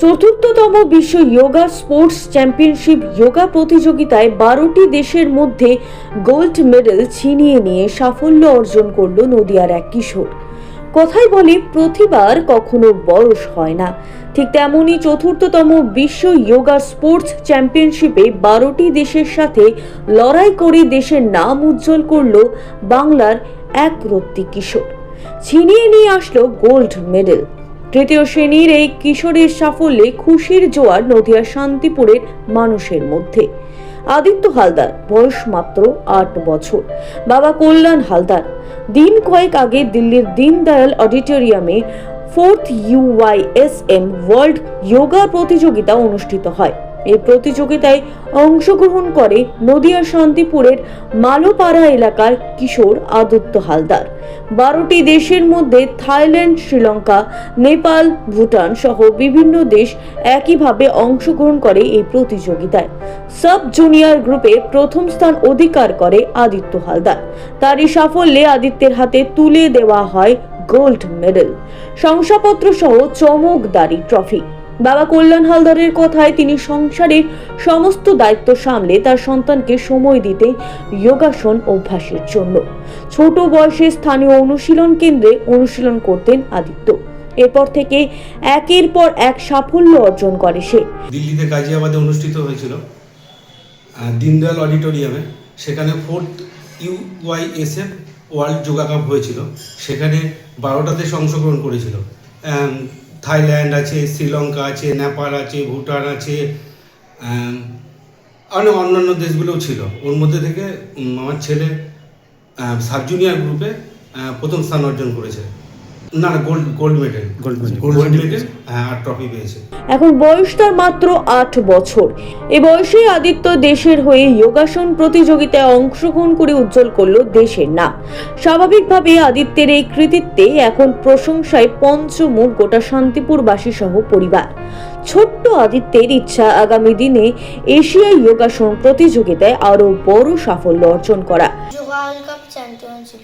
চতুর্থতম বিশ্ব yoga sports championship yoga প্রতিযোগিতায় বারোটি দেশের মধ্যে গোল্ড মেডেল ছিনিয়ে নিয়ে সাফল্য অর্জন করল নদিয়ার এক কিশোর। কথাই বলে, প্রতিবার কখনো বয়স হয় না। ঠিক তেমনই চতুর্থতম বিশ্ব যোগা স্পোর্টস চ্যাম্পিয়নশিপে বারোটি দেশের সাথে লড়াই করে দেশের নাম উজ্জ্বল করল বাংলার এক রত্তি কিশোর। ছিনিয়ে নিয়ে আসলো গোল্ড মেডেল তৃতীয় শ্রেণির এই কিশোরের সাফল্যে খুশির জোয়ার নদিয়া শান্তিপুরের মানুষের মধ্যে। আদিত্য হালদার, বয়স মাত্র আট বছর। বাবা কল্যাণ হালদার। দিন কয়েক আগে দিল্লির দীনদয়াল অডিটোরিয়ামে fourth U Y S M world yoga প্রতিযোগিতা অনুষ্ঠিত হয়। এই প্রতিযোগিতায় অংশগ্রহণ করে নদিয়া শান্তিপুরের মালোপাড়া এলাকার কিশোর আদিত্য হালদার। বারোটি দেশের মধ্যে থাইল্যান্ড, শ্রীলঙ্কা, নেপাল, ভুটান সহ বিভিন্ন দেশ একইভাবে অংশগ্রহণ করে এই প্রতিযোগিতায়। সাব জুনিয়র গ্রুপে প্রথম স্থান অধিকার করে আদিত্য হালদার। তারই সাফল্যে আদিত্যের হাতে তুলে দেওয়া হয় গোল্ড মেডেল। শংসাপত্র সহ চমকদারি ট্রফি। বাবা কল্যাণ হালদারের কথায় তিনি সংসারের সমস্ত দায়িত্ব সামলে তার সন্তানকে সময় দিতে যোগাসন অভ্যাসের জন্য। ছোট বয়সে স্থানীয় অনুশীলন কেন্দ্রে অনুশীলন করতেন আদিত্য। এরপর থেকে একের পর এক সাফল্য অর্জন করে সে। দিল্লিতে গাজিয়াবাদে অনুষ্ঠিত হয়েছিল দীনদয়াল অডিটোরিয়ামে। সেখানে fourth UYSF world yoga cup হয়েছিল। সেখানে বারোটা দেশ অংশগ্রহণ করেছিল। থাইল্যান্ড আছে, শ্রীলঙ্কা আছে, নেপাল আছে, ভুটান আছে অনেক অন্যান্য দেশগুলোও ছিল। ওর মধ্যে থেকে আমার ছেলে সাব জুনিয়র গ্রুপে প্রথম স্থান অর্জন করেছে। না না gold gold medal Gold medal. Gold medal আর ট্রফি পেয়েছে। এখন বয়স তার মাত্র আট বছর। এ বয়সে আদিত্য দেশের হয়ে যোগাসন প্রতিযোগিতায় অংশগ্রহণ করে উজ্জ্বল করল দেশের নাম। স্বাভাবিকভাবে আদিত্যের এই কৃতিত্বে এখন প্রশংসায় পঞ্চমুখ গোটা শান্তিপুরবাসী সহ পরিবার। ছোট্ট আদিত্যের ইচ্ছা আগামী দিনে এশিয়ায় যোগাসন প্রতিযোগিতায় আরও বড় সাফল্য অর্জন করা। চ্যাম্পিয়ন ছিল।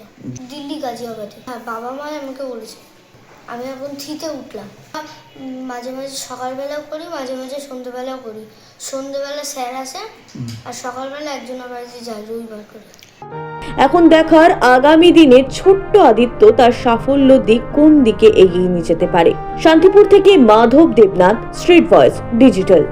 দিল্লি গাজিয়াবাদে হ্যাঁ বাবা মা আমাকে বলেছে। আমি এখন থ্রিতে উঠলাম। মাঝে মাঝে সকালবেলাও করি মাঝে মাঝে সন্ধ্যেবেলাও করি। সন্ধ্যেবেলা স্যার আসে আর সকালবেলা একজনের বাড়িতে যায় রবিবার করে। এখন দেখার আগামী দিনে ছোট্ট আদিত্য তার সাফল্য দিক কোন দিকে এগিয়ে নিয়ে যেতে পারে? শান্তিপুর থেকে Madhab Debnath street voice digital